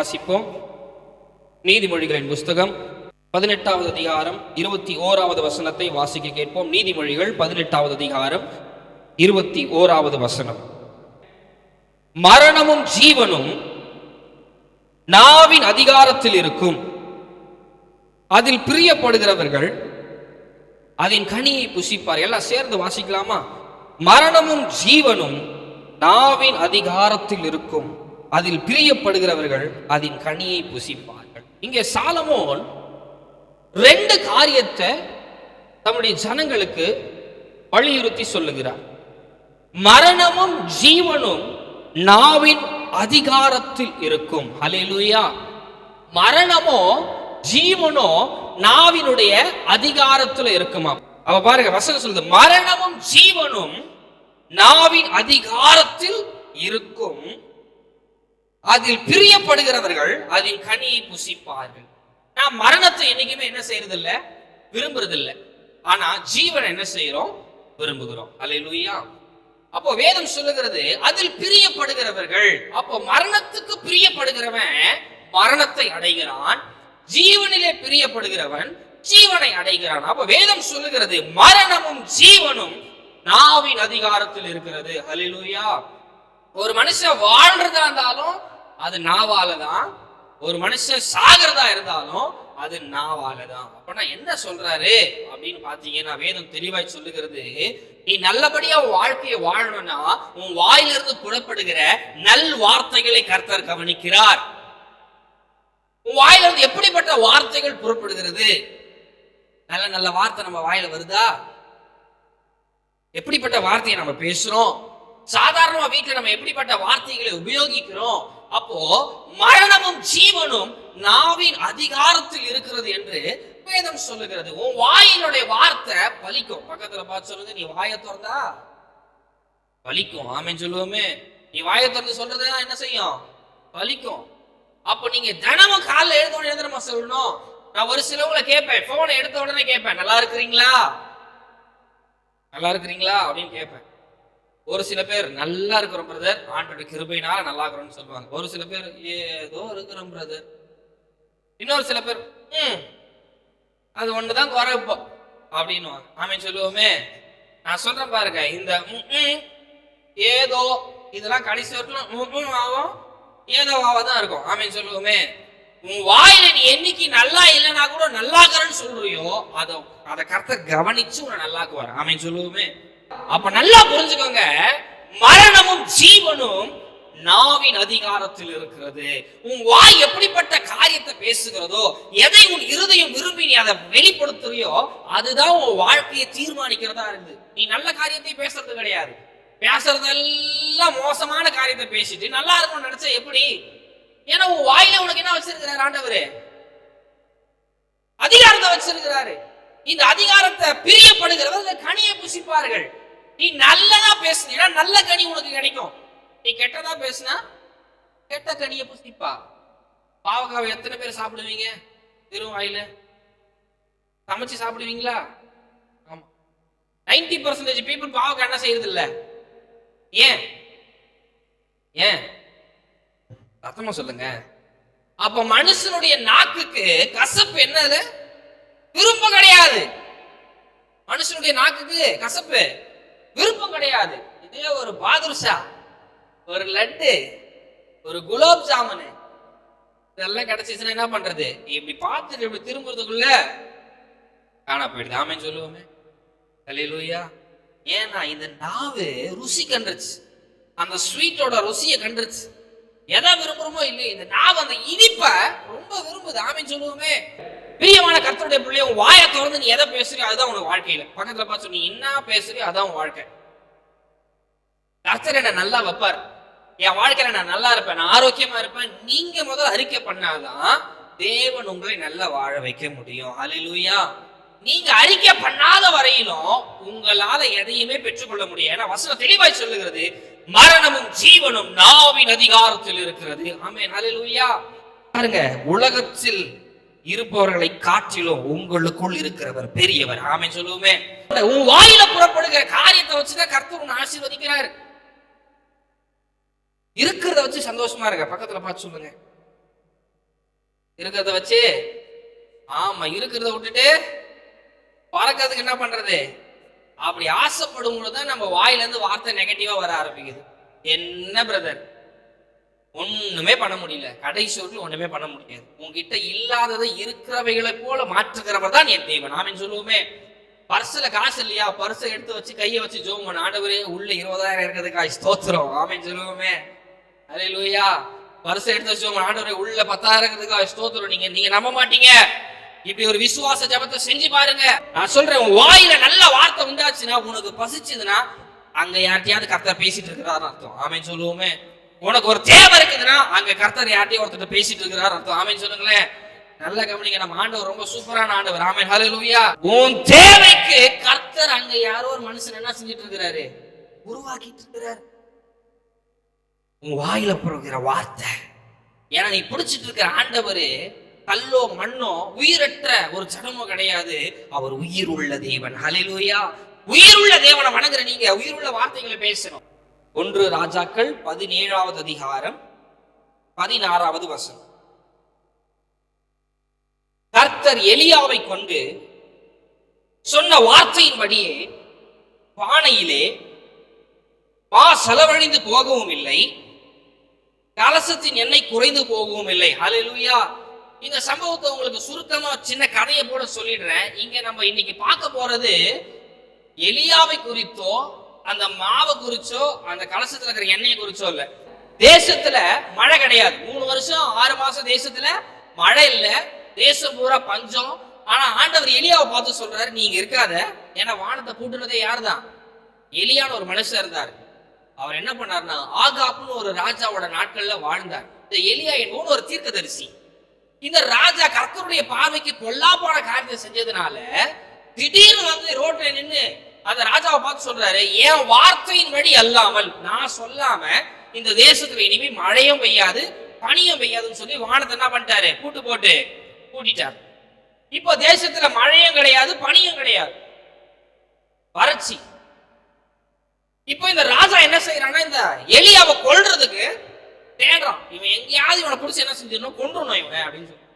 வாசிப்போம். நீதிமொழிகளின் புஸ்தகம் பதினெட்டாவது அதிகாரம் இருபத்தி ஓராவது வசனத்தை வாசிக்க கேட்போம். நீதிமொழிகள் பதினெட்டாவது அதிகாரம் இருபத்தி ஓராவது வசனம். மரணமும் ஜீவனும் நாவின் அதிகாரத்தில் இருக்கும். அதில் பிரியப்படுகிறவர்கள் அதன் கனியை புசிப்பார். எல்லாம் சேர்ந்து வாசிக்கலாமா? மரணமும் ஜீவனும் நாவின் அதிகாரத்தில் இருக்கும். அதில் பிரியப்படுகிறவர்கள் அதன் கனியை புசிப்பார்கள். இங்கே சாலமோன் ரெண்டு காரியத்தை தம்முடைய ஜனங்களுக்கு வலியுறுத்தி சொல்லுகிறார். மரணமும் ஜீவனும் நாவின் அதிகாரத்தில் இருக்கும். ஹalleluya. மரணமோ ஜீவனோ நாவினுடைய அதிகாரத்துல இருக்குமா அவ பாருங்க வசனம் சொல்லுது மரணமும் ஜீவனும் நாவின் அதிகாரத்தில் இருக்கும். அதில் பிரியப்படுகிறவர்கள் அதில் கனியை புசிப்பார்கள். நான் மரணத்தை என்னைக்குமே என்ன செய்யறது இல்ல விரும்புறது இல்ல ஆனா ஜீவன் என்ன செய்யறோம்? விரும்புகிறோம். அல்லேலூயா. அப்போ வேதம் சொல்லுகிறது அதில் பிரியப்படுகிறவர்கள் அப்போ மரணத்துக்கு பிரியப்படுகிறவன் மரணத்தை அடைகிறான் ஜீவனிலே பிரியப்படுகிறவன் ஜீவனை அடைகிறான். அப்போ வேதம் சொல்லுகிறது மரணமும் ஜீவனும் நாவின் அதிகாரத்தில் இருக்கிறது. அலிலுயா ஒரு மனுஷன் வாழ்றதா இருந்தாலும் அது நாவால தான் ஒரு மனுஷன் சாகிறதா இருந்தாலும் அது நாவால தான் அப்பனா என்ன சொல்றாரு? அப்படின்னு பாத்தீங்கன்னா வேதம் தெளிவாய் சொல்லுகிறது நீ நல்லபடியா உன் வாழ்க்கையை வாழணும்னா உன் வாயிலிருந்து புறப்படுகிற நல் வார்த்தைகளை கர்த்தர் கவனிக்கிறார். உன் வாயிலிருந்து எப்படிப்பட்ட வார்த்தைகள் புறப்படுகிறது? நல்ல நல்ல வார்த்தை நம்ம வாயில வருதா? எப்படிப்பட்ட வார்த்தையை நம்ம பேசுறோம்? சாதாரணமா வீட்டுல நம்ம எப்படிப்பட்ட வார்த்தைகளை உபயோகிக்கிறோம்? அப்போ மரணமும் ஜீவனும் நாவின் அதிகாரத்தில் இருக்கிறது என்று வேதம் சொல்லுகிறது. உன் வாயினுடைய வார்த்தை பலிக்கும். பக்கத்துல பார்த்து சொல்லுங்க நீ வாய திறந்தா? பலிக்கும். ஆமென் சொல்லுவோமே. நீ வாய திறந்து சொல்றதா என்ன செய்யும்? பலிக்கும். அப்போ நீங்க தினமும் காலைல எழுத உடனே என்ன சொல்லணும்? நான் ஒரு சிலவங்களை கேட்பேன். போனை எடுத்த உடனே கேட்பேன். நல்லா இருக்கிறீங்களா? நல்லா இருக்கிறீங்களா? அப்படின்னு கேட்பேன். ஒரு சில பேர் நல்லா இருக்கிறோம் பிரதர் ஆண்டோட கிருபையினால நல்லா இருக்கிறோம்னு சொல்லுவாங்க. ஒரு சில பேர் ஏதோ இருக்கிறோம் பிரதர் இன்னொரு சில பேர் ம் அது ஒண்ணுதான் குறைப்போ அப்படின்னு ஆமென் சொல்லுவோமே. நான் சொல்றேன் பாருங்க இந்த ம், ஏதோ இதெல்லாம் கடைசி வரைக்கும் ஆகும் ஏதோ தான் இருக்கும். ஆமென் சொல்லுவோமே. உன் வாயில நீ என்னைக்கு நல்லா இல்லைன்னா கூட நல்லாக்குறேன்னு சொல்றியோ அதை அதை கர்த்தர் கவனிச்சு உன்னை நல்லாக்குவார். ஆமென் சொல்லுவோமே. அப்ப நல்லா புரிஞ்சுக்கோங்க மரணமும் ஜீவனும் நாவின் அதிகாரத்தில் இருக்கிறது. உன் வாய் எப்படிப்பட்ட காரியத்தை பேசுகிறதோ எதை உன் இருதயம் விரும்பி நீ அதை வெளிப்படுத்துறியோ அதுதான் உன் வாழ்க்கையை தீர்மானிக்கிறதா இருந்து. நீ நல்ல காரியத்தை பேசுறது கிடையாது. பேசுறதெல்லாம் மோசமான காரியத்தை பேசிட்டு நல்லா இருக்கணும்னு நினைச்ச எப்படி? ஏன்னா உன் வாயில உனக்கு என்ன வச்சிருக்கிறார் ஆண்டவரு? அதிகாரத்தை வச்சிருக்கிறாரு. இந்த அதிகாரத்தை பிரியப்படுகிறவர்கள் கனியை புசிப்பார்கள். நீ நல்லதா பேசுனீன்னா நல்ல கனி உனக்கு கிடைக்கும். நீ கெட்டதா பேசுனா கெட்ட கனியை புசிப்பா. பாவக்காவை எத்தனை பேர் சாப்பிடுவீங்க? வெறும் வாயில. சமைச்சு சாப்பிடுவீங்களா? ஆமா. நைன்டி பர்சன்டேஜ் பீப்புள் பாவக்காய் என்ன செய்யறது இல்ல ஏன்? ஏன்? சத்தமா சொல்லுங்க. அப்ப மனுஷனுடைய நாக்குக்கு கசப்பு என்னது? விருப்பம் கிடையாது. மனுஷனுடைய நாக்குக்கு கசப்பு. விருப்பம் கிடையாது. இதே ஒரு பாதுர்ஷா ஒரு லட்டு ஒரு குலோப் ஜாமுனு. இதெல்லாம் கிடைச்சிச்சுன்னா என்ன பண்றது? இப்படி பார்த்துட்டு இப்படி திரும்புறதுக்குள்ள காணா போயிடுது. ஆமென் சொல்லுவோமே. கலையிலூயா ஏன்னா இந்த நாவு ருசி கண்டுருச்சு. அந்த ஸ்வீட்டோட ருசியை கண்டுருச்சு. எதை விரும்புறோமோ இல்லையோ இந்த நாவு அந்த இனிப்பை ரொம்ப விரும்புது. ஆமென் சொல்லுவோமே. பிரியமான கர்த்தருடைய பிள்ளைய உன் வாயை திறந்து நீ எதை பேசுறியோ அதுதான் உனக்கு வாழ்க்கையில. பக்கத்துல பார்த்து நீ என்ன பேசுறியோ அதான் உன் வாழ்க்கை. கர்த்தர் என்ன நல்லா வைப்பார். என் வாழ்க்கையில நான் நல்லா இருப்பேன் நான் ஆரோக்கியமா இருப்பேன். நீங்க முதல்ல அறிக்கை பண்ணாதான் தேவன் உங்களை நல்லா வாழ வைக்க முடியும். ஹalleluya நீங்க அறிக்கை பண்ணாத வரையிலும் உங்களால எதையுமே பெற்றுக்கொள்ள முடியும் ஏன்னா வசனம் தெளிவாய் சொல்லுகிறது மரணமும் ஜீவனும் நாவின் அதிகாரத்தில் இருக்கிறது. ஆமே ஹalleluya பாருங்க உலகத்தில் இருப்பவர்களை காற்றிலும் உங்களுக்குள் இருக்கிறவர் பெரியவர். ஆமை சொல்லுவோமே. உன் வாயில புறப்படுகிற காரியத்தை வச்சுதான் கர்த்தர் உன்னை ஆசீர்வதிக்கிறார். இருக்கிறத வச்சு சந்தோஷமா இருக்க பக்கத்துல பார்த்து சொல்லுங்க. இருக்கிறத வச்சு ஆமா இருக்கிறத விட்டுட்டு பறக்கிறதுக்கு என்ன பண்றது? அப்படி ஆசைப்படும் தான் நம்ம வாயில இருந்து வார்த்தை நெகட்டிவா வர ஆரம்பிக்குது. என்ன பிரதர் ஒண்ணுமே பண்ண முடியல. கடைசி வரைக்கும் ஒண்ணுமே பண்ண முடியாது. உங்ககிட்ட இல்லாததை இருக்கிறவைகளை போல மாற்றுகிறவர் தான் என் தேவன். ஆமென் சொல்லுவோமே. பர்ஸ்ல காசு இல்லையா? பர்ஸை எடுத்து வச்சு கையை வச்சு ஜோம் பண்ண. ஆண்டவரே உள்ள இருபதாயிரம் இருக்கிறதுக்கா ஸ்தோத்திரம். ஆமென் சொல்லுவோமே. அரே லூயா பர்ஸை எடுத்து வச்சு ஜோம் ஆண்டவரே உள்ள பத்தாயிரம் இருக்கிறதுக்காய் ஸ்தோத்திரம். நீங்க நீங்க நம்ப மாட்டீங்க. இப்படி ஒரு விசுவாச ஜபத்தை செஞ்சு பாருங்க. நான் சொல்றேன் உன் வாயில நல்ல வார்த்தை உண்டாச்சுன்னா உனக்கு பசிச்சுதுன்னா அங்க யார்கிட்டயாவது கத்த பேசிட்டு இருக்கிறாரு அர்த்தம். ஆமே சொல்லுவோமே. உனக்கு ஒரு தேவை இருக்குதுன்னா அங்க கர்த்தர் யார்ட்டையும் ஒருத்தர் பேசிட்டு இருக்கிறார். அர்த்தம். ஆமைன்னு சொல்லுங்களேன். நல்ல கவனிங்க நம்ம ஆண்டவர் ரொம்ப சூப்பரான ஆண்டவர். ஆமை ஹalleluya. உன் தேவைக்கு கர்த்தர் அங்க யாரோ ஒரு மனுஷன் என்ன செஞ்சிட்டு இருக்கிறாரு? உருவாக்கிட்டு இருக்கிறாரு. உன் வாயில புறக்கிற வார்த்தை. ஏன்னா நீ பிடிச்சிட்டு இருக்கிற ஆண்டவர் கல்லோ மண்ணோ உயிரற்ற ஒரு சடமோ கிடையாது. அவர் உயிர் உள்ள தேவன். ஹalleluya. உயிர் உள்ள தேவனை வணங்குற நீங்க உயிர் உள்ள வார்த்தைகளை பேசணும். ஒன்று ராஜாக்கள் பதினேழாவது அதிகாரம் பதினாறாவது வசனம். கர்த்தர் எலியாவை கொண்டு சொன்ன வார்த்தையின்படியே பானையிலே மா செலவழிந்து போகவும் இல்லை கலசத்தின் எண்ணெய் குறைந்து போகவும் இல்லை. ஹலெலுயா இந்த சம்பவத்தை உங்களுக்கு சுருக்கமா சின்ன கதையை போட சொல்லிடுறேன். இங்க நம்ம இன்னைக்கு பார்க்க போறது எலியாவை குறித்தோ அந்த மாவை குறிச்சோ அந்த கலசத்துல இருக்கிற எண்ணெயை குறிச்சோ இல்ல. தேசத்துல மழை கிடையாது. மூணு வருஷம் ஆறு மாசம் தேசத்துல மழை இல்ல. தேசம் பூரா பஞ்சம். ஆனா ஆண்டவர் எலியாவை பார்த்து சொல்றாரு நீங்க இருக்காத. ஏன்னா வானத்தை கூட்டுனதே யாருதான்? எலியான ஒரு மனுஷன் இருந்தார். அவர் என்ன பண்ணாருன்னா ஆகாப்னு ஒரு ராஜாவோட நாட்கள்ல வாழ்ந்தார். இந்த எலியா என்பவன் ஒரு தீர்க்கதரிசி. இந்த ராஜா கர்த்தருடைய பார்வைக்கு பொல்லாப்பான காரியத்தை செஞ்சதுனால திடீர்னு வந்து ரோட்ல நின்று அந்த ராஜாவை பார்த்து சொல்றாரு என் வார்த்தையின் வழி அல்லாமல் நான் சொல்லாம இந்த தேசத்துல இனிமே மழையும் பெய்யாது பனியும் பெய்யாதுன்னு சொல்லி வானத்தை என்ன பண்ணிட்டாரு? கூட்டு போட்டு கூட்டிட்டார். இப்போ தேசத்துல மழையும் கிடையாது பனியும் கிடையாது. வறட்சி. இப்போ இந்த ராஜா என்ன செய்யறான்னா இந்த எலியாவை கொல்றதுக்கு தேடுறான். இவன் எங்கேயாவது இவனை பிடிச்சி என்ன செஞ்சிடணும் கொண்டுடணும் இவன் அப்படின்னு சொல்லி.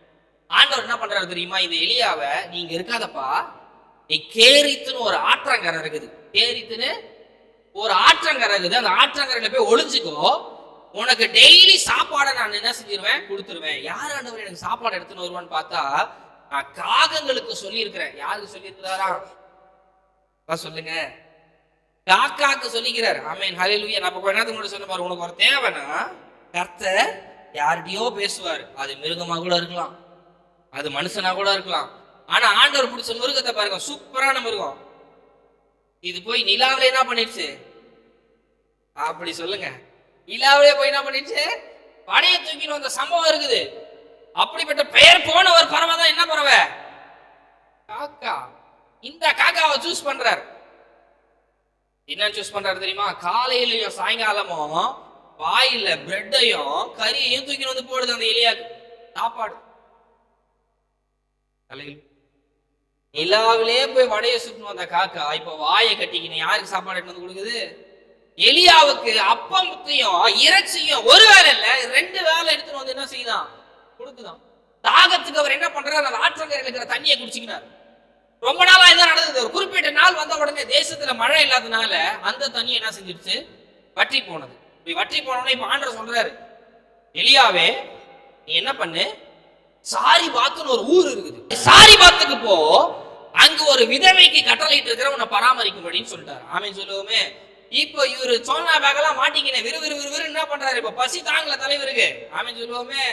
ஆண்டவர் என்ன பண்றாரு தெரியுமா? இந்த எலியாவை நீங்க இருக்காதப்பா. நீ கேரித்துன்னு ஒரு ஆற்றங்கரை இருக்குது கேரித்துன்னு ஒரு ஆற்றங்கரை இருக்குது அந்த ஆற்றங்கரையில போய் ஒளிஞ்சுக்கோ. உனக்கு டெய்லி சாப்பாடை நான் என்ன செஞ்சிருவேன்? கொடுத்துருவேன். யார் ஆண்டவர் எனக்கு சாப்பாடு எடுத்துன்னு வருவான்னு பார்த்தா நான் காகங்களுக்கு சொல்லியிருக்கிறேன். யாருக்கு சொல்லியிருக்கிறாரா? சொல்லுங்க. காக்காக்கு சொல்லிக்கிறார். ஆமீன். ஹalleluya. நம்ம கொஞ்ச நேரத்துக்கு முன்னாடி சொன்ன பாரு உனக்கு ஒரு தேவைன்னா கர்த்தர் யார்கிட்டயோ பேசுவார். அது மிருகமாக கூட இருக்கலாம். அது மனுஷனா கூட இருக்கலாம். ஆனா ஆண்டவர் பிடிச்ச மிருகத்தை பாருங்க சூப்பரான மிருகம். இது போய் நிலாவில என்ன பண்ணிடுச்சு? அப்படி சொல்லுங்க. நிலாவிலே போய் என்ன பண்ணிடுச்சு? படையை தூக்கின்னு வந்த சம்பவம் இருக்குது. அப்படிப்பட்ட பெயர் போன ஒரு பறவை தான் என்ன பறவை? காக்கா. இந்த காக்காவை சூஸ் பண்றார். என்ன சூஸ் பண்றாரு தெரியுமா? காலையிலயும் சாயங்காலமும் வாயில பிரெட்டையும் கறியையும் தூக்கின்னு வந்து போடுது அந்த எலியாக்கு. சாப்பாடு. தலையில் நிலாவிலே போய் வடைய சுட்டணும் அந்த காக்கா இப்போ வாயை கட்டிக்கின்னு யாருக்கு சாப்பாடு எடுத்து வந்து கொடுக்குது? எலியாவுக்கு அப்பமத்தையும் இறைச்சியும் ஒரு வேலை இல்ல ரெண்டு வேலை எடுத்துட்டு வந்து என்ன செய்யுதான் கொடுக்குதான். தாகத்துக்கு அவர் என்ன பண்றாரு? அந்த ஆற்றங்கரையில் இருக்கிற தண்ணியை குடிச்சிக்கினார். ரொம்ப நாளா இதான் நடந்தது? ஒரு குறிப்பிட்ட நாள் வந்த உடனே தேசத்துல மழை இல்லாதனால அந்த தண்ணி என்ன செஞ்சிருச்சு வற்றி போனது. இப்படி வற்றி போனோடனே இப்ப ஆண்டர் சொல்றாரு எலியாவே நீ என்ன பண்ணு? சாரி பாத்துன்னு ஒரு ஊர் இருக்குது. சாரி பாத்துக்கு போ. ஒரு விதவைக்கு கட்டளையிட்டு இருக்கிற உன்னை பராமரிக்கும்படின்னு சொல்லிட்டாரு. ஆமென் சொல்லுவோமே. இப்போ இவரு சோனா பேக்கெல்லாம் மாட்டிக்கின விறு விறு விறு என்ன பண்றாரு? இப்ப பசி தாங்கல தலைவருக்கு. ஆமென் சொல்லுவோமே.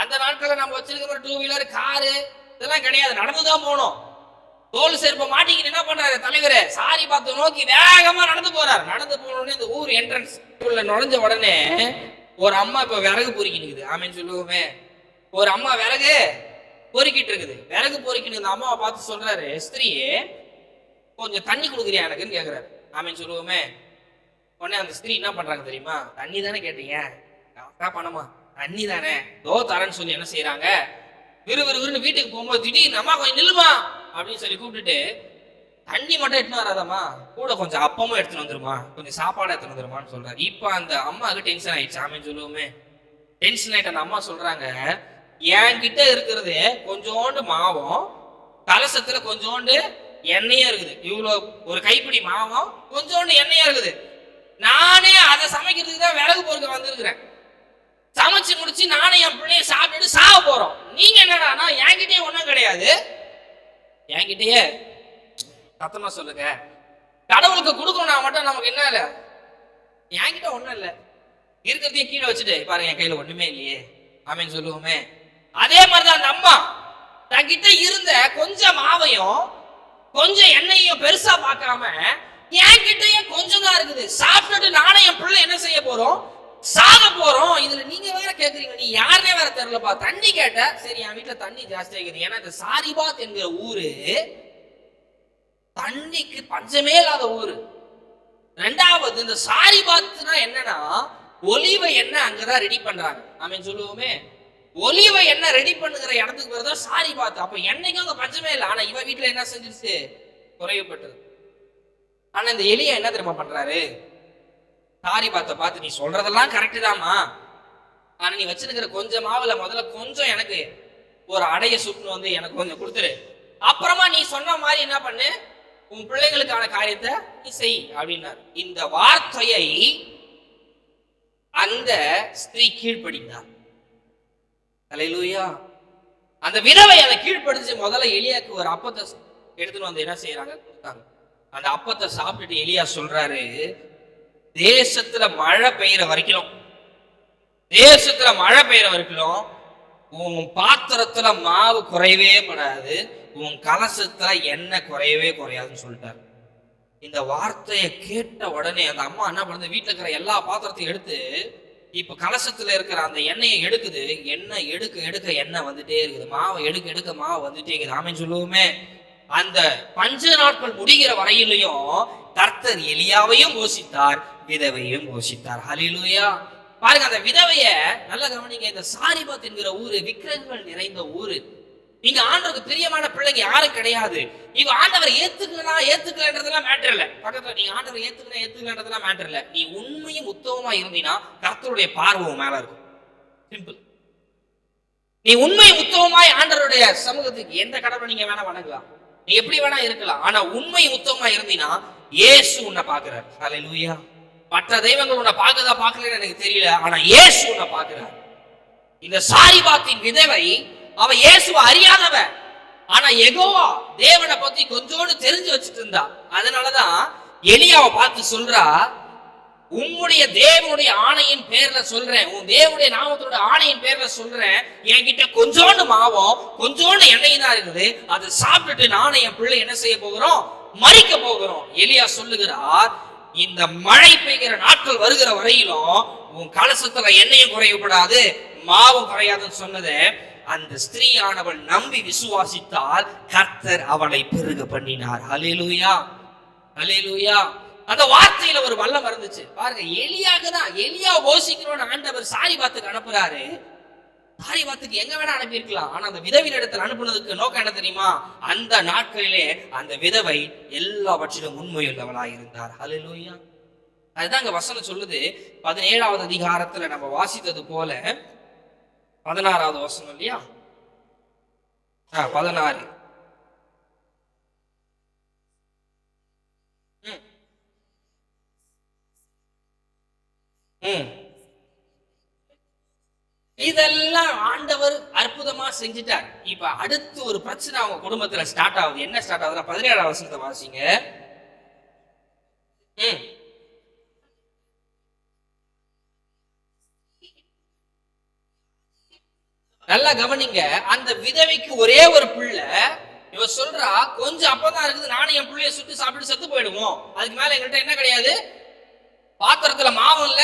அந்த நாட்கள்ல நம்ம வச்சிருக்கிற டூ வீலர் காரு இதெல்லாம் கிடையாது. நடந்துதான் போனோம் தோல் செருப்பை மாட்டிக்கிட்டு என்ன பண்றாரு தலைவரே? சாரி பார்த்து நோக்கி வேகமா நடந்து போறாரு. நடந்து போன உடனே இந்த ஊர் என்ட்ரன்ஸ் உள்ள நுழைஞ்ச உடனே ஒரு அம்மா இப்ப விறகு பொறுக்கினுக்குது ஆமென் சொல்லுவோமே. ஒரு அம்மா விறகு பொறுக்கிட்டு இருக்குது. விறகு பொறுக்கின்னு இந்த அம்மாவை பார்த்து சொல்றாரு ஸ்திரியே கொஞ்சம் தண்ணி கொடுக்குறியா எனக்குன்னு கேட்குறாரு ஆமென் சொல்லுவோமே உடனே அந்த ஸ்திரீ என்ன பண்றாங்க தெரியுமா? தண்ணி தானே கேட்டீங்க. அக்கா பணமா தண்ணி தானே. தோ தரேன்னு சொல்லி என்ன செய்யறாங்க விறு விறுன்னு வீட்டுக்கு போகும்போது திடீர்னு அம்மா கொஞ்சம் நில்லுமா? அப்படின்னு சொல்லி கூப்பிட்டுட்டு தண்ணி மட்டும் எடுத்துன்னு வராதம்மா. கூட கொஞ்சம் அப்பமும் எடுத்துன்னு வந்துருமா? கொஞ்சம் சாப்பாடு எடுத்துன்னு வந்துருமான்னு சொல்றாரு. இப்போ அந்த அம்மாவுக்கு டென்ஷன் ஆயிடுச்சு. ஆமென் சொல்லுவோமே? டென்ஷன் ஆயிட்டு அந்த அம்மா சொல்றாங்க என்கிட்ட இருக்கிறது கொஞ்சோண்டு மாவும் கலசத்துல கொஞ்சோண்டு எண்ணெயும் இருக்குது. இவ்வளோ ஒரு கைப்பிடி மாவும் கொஞ்சோண்டு எண்ணெயும் இருக்குது. நானே அதை சமைக்கிறதுக்கு தான் விறகு பொறுக்க வந்திருக்கிறேன். சமைச்சு முடிச்சு நானும் என் பிள்ளைய சாப்பிட்டுட்டு சாக போறோம். நீங்க என்னடானா என்கிட்டயே ஒன்றும் கிடையாது. என்கிட்டயே சத்தமா சொல்லுங்க. கடவுளுக்கு கொடுக்கணும்னா மட்டும் நமக்கு என்ன இல்லை என்கிட்ட ஒன்றும் இல்லை. இருக்கிறதையும் கீழே வச்சுட்டு பாருங்க என் கையில் ஒன்றுமே இல்லையே. ஆமேன்னு சொல்லுவோமே. அதே மாதிரிதான் அந்த அம்மா தன்கிட்ட இருந்த கொஞ்சம் மாவையும் கொஞ்சம் எண்ணெயையும் பெருசா பார்க்காம என்கிட்டயே கொஞ்சம் தான் இருக்குது. சாப்பிட்டுட்டு நானே என் பிள்ளை என்ன செய்ய போறோம்? சாக போறோம். இதுல நீங்க வேற கேக்குறீங்க. நீ யாருனே வேற தெரியலப்பா. தண்ணி கேட்ட சரி என் வீட்டுல தண்ணி ஜாஸ்தி ஆகுது. ஏன்னா இந்த சாரிபாத் என்கிற ஊரு தண்ணிக்கு பஞ்சமே இல்லாத ஊரு. ரெண்டாவது இந்த சாரிபாத்னா என்னன்னா ஒலிவை என்ன அங்கதான் ரெடி பண்றாங்க. அவன் சொல்லுவோமே. ஒலிவை எண்ணெய் ரெடி பண்ணுகிற இடத்துக்கு பேர் சாரி பார்த்து. அப்ப எண்ணெய்க்கும் அங்க பஞ்சமே இல்லை. ஆனா இவ வீட்டுல என்ன செஞ்சிருச்சு? குறைவுபட்டது. ஆனா இந்த எலிய என்ன தெரியுமா பண்றாரு? பார்த்த பார்த்து நீ சொல்றதெல்லாம் கரெக்டு தாம்மா. ஆனா நீ வச்சிருக்கிற கொஞ்சம் மாவுல முதல்ல கொஞ்சம் எனக்கு ஒரு அடைய சுட்டுன்னு வந்து எனக்கு கொஞ்சம் கொடுத்துரு. அப்புறமா நீ சொன்ன மாதிரி என்ன பண்ணு? உன் பிள்ளைகளுக்கான காரியத்தை நீ செய் அப்படின்னார். இந்த வார்த்தையை அந்த ஸ்திரீ கீழ்ப்படிந்தார். அலையிலூயா அந்த விதவை அதை கீழ்ப்படிச்சு முதல்ல எலியாக்கு ஒரு அப்பத்தை எடுத்துன்னு வந்து என்ன செய்யறாங்க கொடுத்தாங்க. அந்த அப்பத்தை சாப்பிட்டுட்டு எலியா சொல்றாரு தேசத்துல மழை பெய்யற வரைக்கும் தேசத்துல மழை பெய்யற வரைக்கும் உன் பாத்திரத்துல மாவு குறையவே படாது உன் கலசத்துல எண்ணெய் குறையவே குறையாதுன்னு சொல்லிட்டாரு. இந்த வார்த்தையை கேட்ட உடனே அந்த அம்மா என்ன பண்ணுது? வீட்டுல இருக்கிற எல்லா பாத்திரத்தையும் எடுத்து இப்ப கலசத்துல இருக்கிற அந்த எண்ணெயை எடுக்குது. எண்ணெய் எடுக்க எடுக்க எண்ணெய் வந்துட்டே இருக்குது. மாவை எடுக்க எடுக்க மாவு வந்துட்டே இருக்குது. ஆமே சொல்லுவோமே. அந்த பஞ்ச நாட்கள் முடிகிற வரையிலையும் கர்த்தர் எலியாவையும் போஷித்தார் விதவையும் போஷித்தார். ஹலிலுயா பாருங்க அந்த விதவைய நல்ல கவனிங்க. இந்த சாரிபாத் என்கிற ஊரு விக்கிரகங்கள் நிறைந்த ஊரு. இங்க ஆண்டவருக்கு பிரியமான பிள்ளைங்க யாரும் கிடையாது. இவ ஆண்டவர் ஏத்துக்கலாம் ஏத்துக்கலன்றதெல்லாம் மேட்டர் இல்ல. பக்கத்துல நீ ஆண்டவர் ஏத்துக்கணும் ஏத்துக்கலன்றதெல்லாம் மேட்டர் இல்ல. நீ உண்மையும் உத்தவமா இருந்தீங்கன்னா கர்த்தருடைய பார்வை மேல இருக்கும். சிம்பிள் நீ உண்மை உத்தவமாய் ஆண்டவருடைய சமூகத்துக்கு எந்த கடவுளை நீங்க வேணா வணங்கலாம். நீ எப்படி வேணா இருக்கலாம். ஆனா உண்மை உத்தவமா இருந்தீங்கன்னா ஏசு உன்னை பாக்குறார் லூயா மற்ற தெய்வங்கள் உன்னை பார்க்கதா பார்க்கலன்னு எனக்கு தெரியல. ஆனா ஏசு உன்னை பார்க்கிறார். இந்த சாரிபாத்தின் விதவை அவ இயேசுவ அறியாதவ. ஆனா எகோவா தேவனை பத்தி கொஞ்சோண்டு தெரிஞ்சு வச்சுட்டு இருந்தா அதனாலதான் எலியாவை பார்த்து சொல்றா உம்முடைய தேவனுடைய ஆணையின் பேர்ல சொல்றேன். உன் தேவனுடைய நாமத்தோட ஆணையின் பேர்ல சொல்றேன். என்கிட்ட கொஞ்சோண்டு மாவும் கொஞ்சோண்டு எண்ணெயும் தான் இருக்குது. அதை சாப்பிட்டுட்டு நானும் என் பிள்ளை என்ன செய்ய போகிறோம்? மறிக்க போகிறோம். எலியா சொல்லுகிறார் இந்த மழை பெய்கிற நாட்கள் வருகிற வரையிலும் உன் கலசத்துல எண்ணெயும் குறையப்படாது மாவும் குறையாதுன்னு சொன்னதை அந்த ஸ்திரீயானவள் நம்பி விசுவாசித்தால் கர்த்தர் அவளை பெருக பண்ணினார். ஹalleluya. ஹalleluya. அந்த வார்த்தையில ஒரு வல்லம் இருந்துச்சு. பாருங்க எலியாக தான் எலியா ஓசிக்கணும்னு ஆண்டவர் சாரி பாத்துக்கு அனுப்புறாரு. சாரிபாத்துக்கு எங்க வேணா அனுப்பியிருக்கலாம். ஆனா அந்த விதவின் இடத்துல அனுப்புனதுக்கு நோக்கம் என்ன தெரியுமா? அந்த நாட்களிலே அந்த விதவை எல்லாவற்றிலும் உண்மையுள்ளவளாக இருந்தார் ஹalleluya. அதுதான் அங்க வசனம் சொல்லுது. பதினேழாவது அதிகாரத்துல நம்ம வாசித்தது போல பதினாறாவது வசனம் இல்லையா? ஆ பதினாறு. ம். ம். இதெல்லாம் ஆண்டவர் அற்புதமா செஞ்சுட்டார். இப்ப அடுத்து ஒரு பிரச்சனை அவங்க குடும்பத்துல ஸ்டார்ட் ஆகுது. என்ன ஸ்டார்ட் ஆகுதுன்னா பதினேழாம் வருஷத்தை வாசிங்க. ம். நல்லா கவனிங்க அந்த விதவைக்கு ஒரே ஒரு பிள்ளை இவ சொல்றா கொஞ்சம் அப்பதான் இருக்குது நானும் என் பிள்ளைய சுட்டு சாப்பிட்டு செத்து போயிடுவோம். அதுக்கு மேல எங்கள்கிட்ட என்ன கிடையாது? பாத்திரத்துல மாவும் இல்ல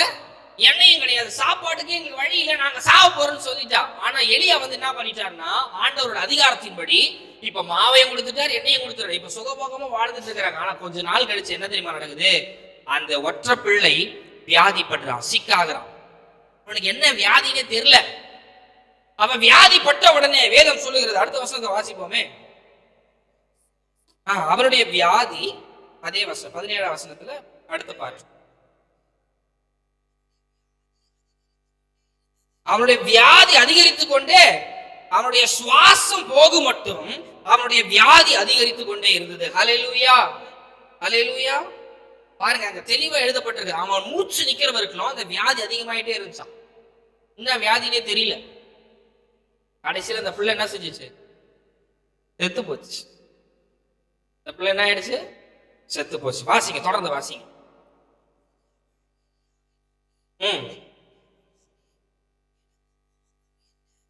எண்ணெயும் கிடையாது. சாப்பாட்டுக்கு எங்களுக்கு வழி இல்லை நாங்க சாவ போறோம்னு சொல்லிட்டா. ஆனா எலியா வந்து என்ன பண்ணிட்டாருன்னா ஆண்டவரோட அதிகாரத்தின்படி இப்ப மாவையும் கொடுத்துட்டார் எண்ணெயும் கொடுத்துட்டாரு. இப்ப சுகபோகமா வாழ்ந்துட்டு இருக்கிறாங்க. ஆனா கொஞ்ச நாள் கழிச்சு என்ன தெரியுமா நடக்குது? அந்த ஒற்றை பிள்ளை வியாதிப்படுறான் சிக்காகிறான். அவனுக்கு என்ன வியாதினே தெரியல. அவன் வியாதிப்பட்ட உடனே வேதம் சொல்லுகிறது. அடுத்த வசனத்தை வாசிப்போமே. அவருடைய வியாதி அதே வசனம் பதினேழாம் வசனத்துல அடுத்த பாரு அவனுடைய வியாதி அதிகரித்து கொண்டே அவனுடைய சுவாசம் போகும் மட்டும் அவனுடைய வியாதி அதிகரித்து கொண்டே இருந்தது. ஹalleluya ஹalleluya. பாருங்க அங்க தெளிவா எழுதப்பட்டிருக்கு. அவன் மூச்சு நிக்கிறவருக்கெல்லாம் அந்த வியாதி அதிகமாயிட்டே இருந்துச்சான் என்ன வியாதினே தெரியல. கடைசியில அந்த பிள்ளை என்ன செஞ்சுச்சு? செத்து போச்சு. இந்த பிள்ளை என்ன ஆயிடுச்சு? செத்து போச்சு. வாசிங்க தொடர்ந்து வாசிங்க. ம்.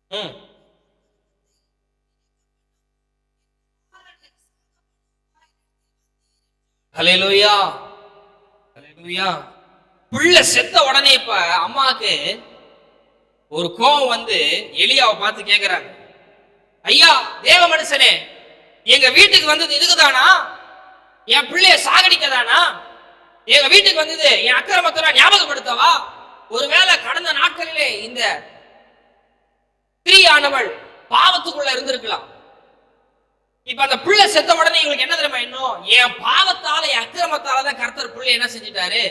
ம். ஹalleluya. ஹalleluya. பிள்ளை செத்த உடனே இப்ப அம்மாவுக்கு ஒரு கோவம் வந்து எலியாவை பார்த்து கேட்கிறாங்க ஐயா தேவ மனுஷனே எங்க வீட்டுக்கு வந்தது இதுக்குதானா? என் பிள்ளைய சாகடிக்கதானா? எங்க வீட்டுக்கு வந்தது என் அக்கிரமத்தரா ஞாபகப்படுத்தவா? ஒருவேளை கடந்த நாட்களிலே இந்த ஸ்திரீயானவள் பாவத்துக்குள்ள இருந்திருக்கலாம். இப்ப அந்த பிள்ளை செத்த உடனே இவங்களுக்கு என்ன தெரியுமா இன்னும்? என் பாவத்தால என் அக்கிரமத்தால தான் கர்த்தர் பிள்ளை என்ன செஞ்சிட்டாரு?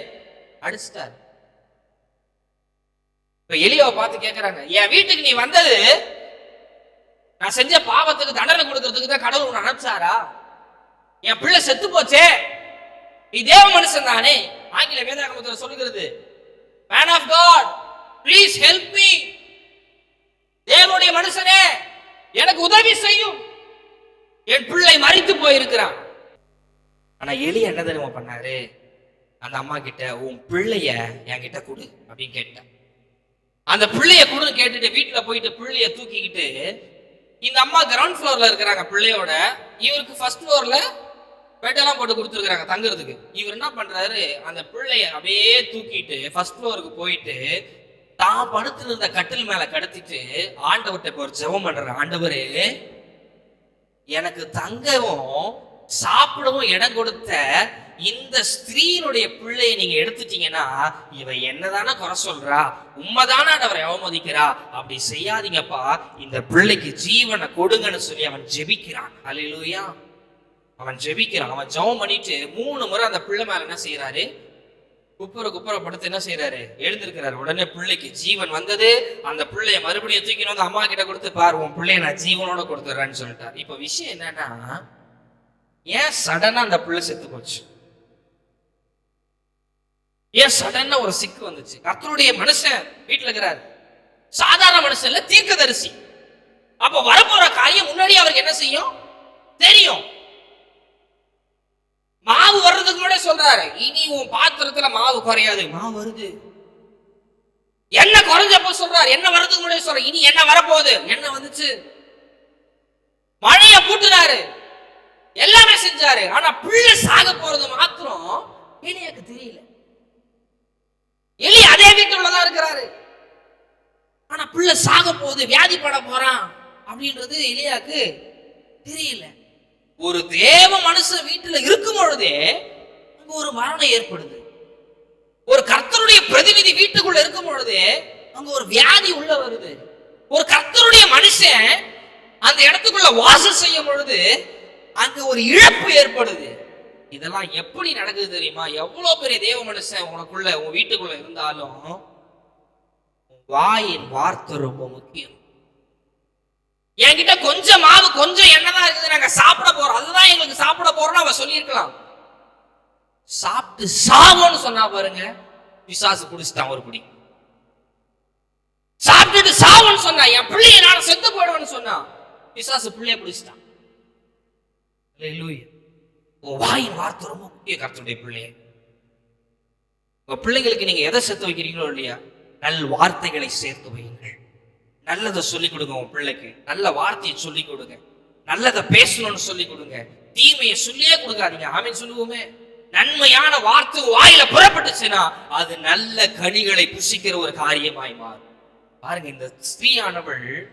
அடிச்சிட்டாரு. எலியாவை பார்த்து கேக்குறாங்க என் வீட்டுக்கு நீ வந்தது நான் செஞ்ச பாவத்துக்கு தண்டனை கொடுக்கறதுக்கு தான் கடவுள் உன்னை அனுப்பிச்சாரா? என் பிள்ளை செத்து போச்சே. நீ தேவ மனுஷன் தானே. ஆங்கில வேதாகமத்தில் சொல்லுகிறது man of God please help me தேவனுடைய மனுஷனே எனக்கு உதவி செய்யும். என் பிள்ளை மறித்து போயிருக்கிறான். ஆனா எலி என்ன தெரியுமா பண்ணாரு? அந்த அம்மா கிட்ட உன் பிள்ளைய என்கிட்ட கொடு அப்படின்னு கேட்டேன் அந்த பிள்ளைய கொடுன்னு கேட்டுட்டு வீட்டுல போயிட்டு பிள்ளைய தூக்கிக்கிட்டு இந்த அம்மா கிரவுண்ட் ஃப்ளோர்ல இருக்கிறாங்க பிள்ளையோட. இவருக்கு ஃபர்ஸ்ட் ஃப்ளோர்ல பெட்டெல்லாம் போட்டு கொடுத்துருக்காங்க தங்குறதுக்கு. இவர் என்ன பண்றாரு? அந்த பிள்ளைய அப்படியே தூக்கிட்டு ஃபர்ஸ்ட் ஃப்ளோருக்கு போயிட்டு தான் படுத்து இருந்த கட்டில் மேல கடத்திட்டு ஆண்டவர்கிட்ட இப்போ ஒரு ஜெபம் பண்ற ஆண்டவரே எனக்கு தங்கவும் சாப்பிடவும் இடம் கொடுத்த இந்த ஸ்திரீனுடைய பிள்ளையை நீங்க எடுத்துட்டீங்கன்னா இவ என்னதானே குறை சொல்றா? உண்மைதானே அவரை அவமதிக்கிறா? அப்படி செய்யாதீங்கப்பா. இந்த பிள்ளைக்கு ஜீவனை கொடுங்கன்னு சொல்லி அவன் ஜெபிக்கிறான். அலையிலூயா அவன் ஜெபிக்கிறான். அவன் ஜெபம் பண்ணிட்டு மூணு முறை அந்த பிள்ளை மேல என்ன செய்யறாரு குப்புற குப்புற படுத்து என்ன செய்யறாரு எழுந்திருக்கிறாரு. உடனே பிள்ளைக்கு ஜீவன் வந்தது. அந்த பிள்ளைய மறுபடியும் தூக்கிட்டு வந்து அம்மா கிட்ட கொடுத்து பாரு உன் பிள்ளைய நான் ஜீவனோட கொடுத்துறேன்னு சொல்லிட்டார். இப்ப விஷயம் என்னன்னா ஏன் சடனா அந்த பிள்ளை செத்து போச்சு? ஏன் சடனா ஒரு சிக்கு வந்துச்சு? கத்தருடைய மனுஷன் வீட்டுல இருக்கிறாரு. சாதாரண மனுஷன் இல்ல தீர்க்கதரிசி. அப்ப வரப்போற காரியம் முன்னாடியே அவருக்கு என்ன செய்யும்? தெரியும். மாவு வர்றதுக்கு முன்னாடி சொல்றாரு இனி உன் பாத்திரத்துல மாவு குறையாது. மாவு வருது. என்ன குறைஞ்சப்ப சொல்றாரு என்ன வர்றதுக்கு முன்னாடி சொல்ற இனி என்ன வரப்போகுது? என்ன வந்துச்சு? மழைய பூட்டுனாரு எல்லாமே செஞ்சாரு. ஆனா பிள்ளை சாக போறது மாத்திரம் எலியாக்கு தெரியல. எலி அதே வீட்டுள்ளதான் இருக்கிறாரு. ஆனா பிள்ளை சாக போகுது வியாதிப்பட போறான் அப்படின்றது எலியாக்கு தெரியல. ஒரு தேவ மனுஷன் வீட்டுல இருக்கும் பொழுதே அங்க ஒரு மரணம் ஏற்படுது. ஒரு கர்த்தருடைய பிரதிநிதி வீட்டுக்குள்ள இருக்கும் பொழுதே அங்க ஒரு வியாதி உள்ள வருது. ஒரு கர்த்தருடைய மனுஷன் அந்த இடத்துக்குள்ள வாசம் செய்யும் பொழுது அங்க ஒரு இழப்பு ஏற்படுது. இதெல்லாம் எப்படி நடக்குது தெரியுமா? எவ்வளவு பெரிய தேவ மனுஷன் உனக்குள்ள உன் வீட்டுக்குள்ள இருந்தாலும் வாயின் வார்த்தை ரொம்ப முக்கியம். என்கிட்ட கொஞ்சம் மாவு கொஞ்சம் என்ன தான் இருக்குது. நாங்க சாப்பிட போறோம். அதுதான் எங்களுக்கு சாப்பிட போறோம்னு அவ சொல்லியிருக்கலாம். சாப்பிட்டு சாவோன்னு சொன்னா பாருங்க பிசாசு குடிச்சிட்டான் ஒரு குடி. சாப்பிட்டுட்டு சாவோன்னு சொன்னா என் பிள்ளைய நான் செத்து போயிடுவேன்னு சொன்னா பிசாசு பிள்ளைய பிடிச்சிட்டான். வாயின் வார்த்தை ரொம்ப முக்கிய கருத்துடைய பிள்ளையே. உங்க பிள்ளைங்களுக்கு நீங்க எதை சேர்த்து வைக்கிறீங்களோ இல்லையா? நல் வார்த்தைகளை சேர்த்து வையுங்கள். நல்லதை சொல்லிக் கொடுங்க உன் பிள்ளைக்கு. நல்ல வார்த்தையை சொல்லிக் கொடுங்க. நல்லதை பேசணும்னு சொல்லிக் கொடுங்க. தீமையை சொல்லியே கொடுக்காதீங்க. ஆமென் சொல்லுவோமே. நன்மையான வார்த்தை வாயில புறப்பட்டுச்சுன்னா அது நல்ல கனிகளை புசிக்கிற ஒரு காரியமாய் மாறும். பாருங்க இந்த ஸ்திரீயானவள்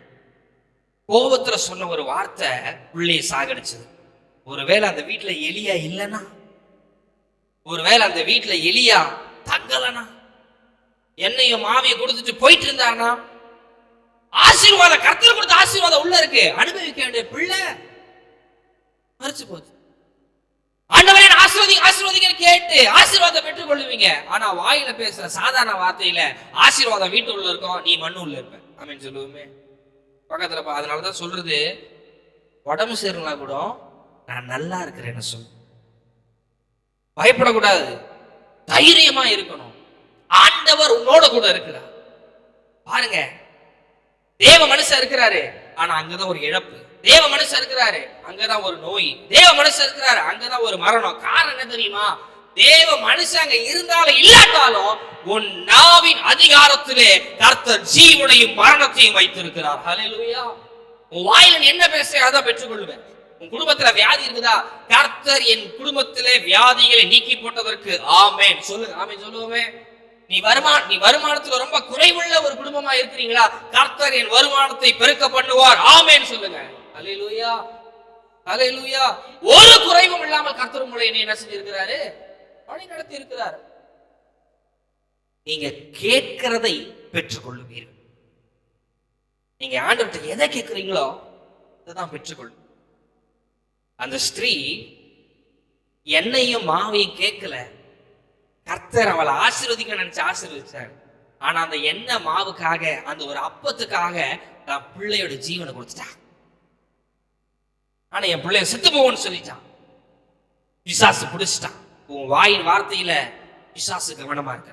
கோபத்துல சொன்ன ஒரு வார்த்தை உள்ளே சாகடிச்சது. ஒருவேளை அந்த வீட்டுல எலியா இல்லைன்னா ஒருவேளை அந்த வீட்டுல எலியா தங்கலனா? என்னையும் மாவியை கொடுத்துட்டு போயிட்டு இருந்தாருன்னா ஆசீர்வாதம் கர்த்தர் கொடுத்த ஆசீர்வாதம் உள்ள இருக்கு. அனுபவிக்க வேண்டிய பிள்ளை மறைச்சு போச்சு ஆண்டவரின் என்னை ஆசீர்வதி ஆசீர்வதிங்கன்னு கேட்டு ஆசீர்வாதம் பெற்றுக் கொள்ளுவீங்க. ஆனா வாயில பேசுற சாதாரண வார்த்தையில ஆசீர்வாதம் வீட்டு உள்ள இருக்கும் நீ மண்ணு உள்ள இருப்ப. அப்படின்னு சொல்லுவோமே. பக்கத்துல அதனாலதான் சொல்றது உடம்பு சரியில்லைனா கூட நான் நல்லா இருக்கிறேன்னு சொல்லு பயப்படக்கூடாது. தைரியமா இருக்கணும். ஆண்டவர் உன்னோட கூட இருக்கிறார். பாருங்க. தேவ மனுஷன் இருக்கிறாரு. ஆனா அங்கதான் ஒரு இழப்பு. தேவ மனுஷன் இருக்கிறாரு. அங்கதான் ஒரு நோய். தேவ மனுஷன் இருக்கிறாரு. அங்கதான் ஒரு மரணம். காரணம் என்ன தெரியுமா? தேவ மனுஷன் அங்க இருந்தாலும் இல்லாட்டாலும் உன் நாவின் அதிகாரத்திலே கர்த்தர் ஜீவனையும் மரணத்தையும் வைத்திருக்கிறார். ஹalleluya உன் வாயில என்ன பேச அதான் பெற்றுக்கொள்வேன். குடும்பத்துல வியாதி இருக்குதா? கர்த்தர் என் குடும்பத்திலே வியாதிகளை நீக்கி போட்டதற்கு ஆமேன். சொல்லு ஆமென் சொல்லுவோமே. நீ வருமான நீ வருமானத்துல ரொம்ப குறைவுள்ள ஒரு குடும்பமா இருக்கிறீங்களா? கர்த்தர் என் வருமானத்தை பெருக்க பண்ணுவார். ஆமென் சொல்லுங்க. அலையிலூயா அலையிலூயா ஒரு குறைவும் இல்லாமல் கர்த்தர் உங்களை என்ன செஞ்சிருக்கிறாரு? வழி நடத்தி இருக்கிறார் நீங்க கேட்கிறதை பெற்றுக்கொள்ளுவீர்கள். நீங்க ஆண்டவர்கிட்ட எதை கேட்கிறீங்களோ அதுதான் பெற்றுக்கொள்ளும் அந்த ஸ்திரீ என்னையும் மாவையும் கேட்கல கர்த்தர் அவளை ஆசீர்வதிக்க நினைச்சு ஆசீர்வதிச்சார். ஆனா அந்த எண்ணெய் மாவுக்காக அந்த ஒரு அப்பத்துக்காக நான் பிள்ளையோட ஜீவனை கொடுத்துட்டான் ஆனா என் பிள்ளைய செத்து போவோன்னு சொல்லிட்டான். பிசாசு பிடிச்சிட்டான் உன் வாயின் வார்த்தையில பிசாசு கவனமா இருக்க